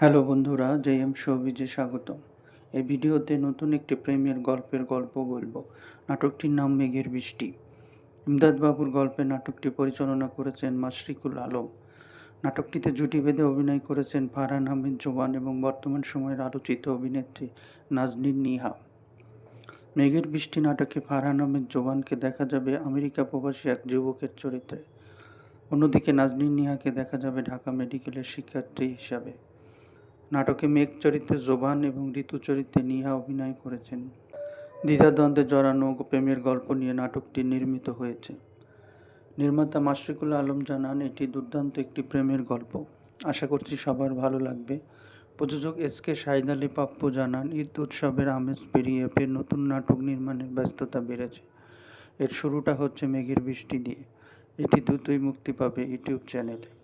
Hello বন্ধুরা J M শোবিজে স্বাগত এই ভিডিওতে নতুন একটি প্রেমের গল্পের গল্প বলব। নাটকটির নাম মেঘের বৃষ্টি। ইমদাদবাবুর গল্পে নাটকটি পরিচালনা করেছেন মাশরিকুল আলম। নাটকটিতে জুটি বেঁধে অভিনয় করেছেন ফারহান আহমেদ জোবান এবং বর্তমান সময়ের আলোচিত অভিনেত্রী নাজনীন নিহা। মেঘের বৃষ্টি নাটকে ফারহান আহমেদ জোবানকে দেখা যাবে আমেরিকা প্রবাসী এক যুবকের চরিত্রে। অন্যদিকে নাজনীন নিহাকে দেখা যাবে ঢাকা মেডিকেলের শিক্ষার্থী হিসাবে। নাটকে মেঘ চরিত্রে জোবান এবং ঋতু চরিত্রে নিহা অভিনয় করেছেন। দ্বিধাদ্বন্দ্বে জড়ানো প্রেমের গল্প নিয়ে নাটকটি নির্মিত হয়েছে। নির্মাতা মাশরিকুল আলম জানান, এটি দুর্দান্ত একটি প্রেমের গল্প। আশা করছি সবার ভালো লাগবে। প্রযোজক এস কে শাহিদ আলী পাপ্পু জানান, ঈদ উৎসবের আমেজ পেরিয়ে ফের নতুন নাটক নির্মাণের ব্যস্ততা বেড়েছে। এর শুরুটা হচ্ছে মেঘের বৃষ্টি দিয়ে। এটি দ্রুতই মুক্তি পাবে ইউটিউব চ্যানেলে।